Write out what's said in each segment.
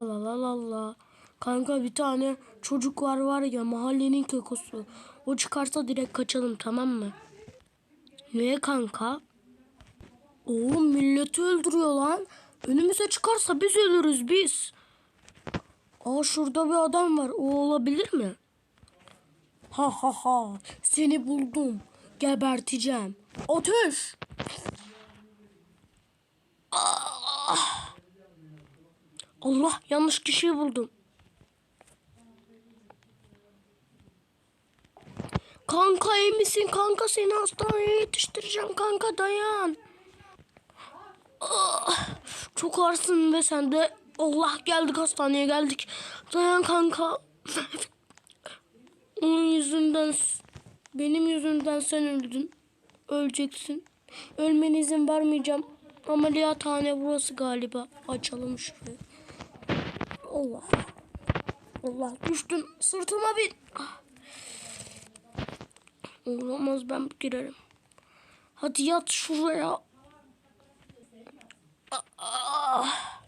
Allah Allah. Kanka bir tane çocuk var var ya mahallenin kökosu. O çıkarsa direkt kaçalım tamam mı? Niye kanka? Oğlum milleti öldürüyor lan. Önümüze çıkarsa biz ölürüz biz. Aa şurada bir adam var. O olabilir mi? Ha ha ha. Seni buldum. Geberteceğim. Ateş. Ah! Allah yanlış kişiyi buldum. Kanka iyi misin? Kanka seni hastaneye yetiştireceğim. Kanka dayan. Ah, çok ağırsın ve sen de. Allah geldik hastaneye geldik. Dayan kanka. Onun yüzünden benim yüzümden sen öldün. Öleceksin. Ölmene izin vermeyeceğim. Ameliyathane burası galiba. Açalım şurayı. Allah. Allah düştüm. Sırtıma bir. Ah. Olamaz ben girerim. Hadi yat şuraya. Ah.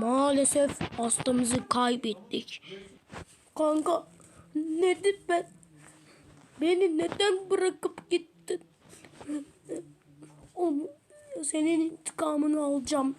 Maalesef hastamızı kaybettik. Kanka nedir ben? Beni neden bırakıp gittin? Onu, senin intikamını alacağım.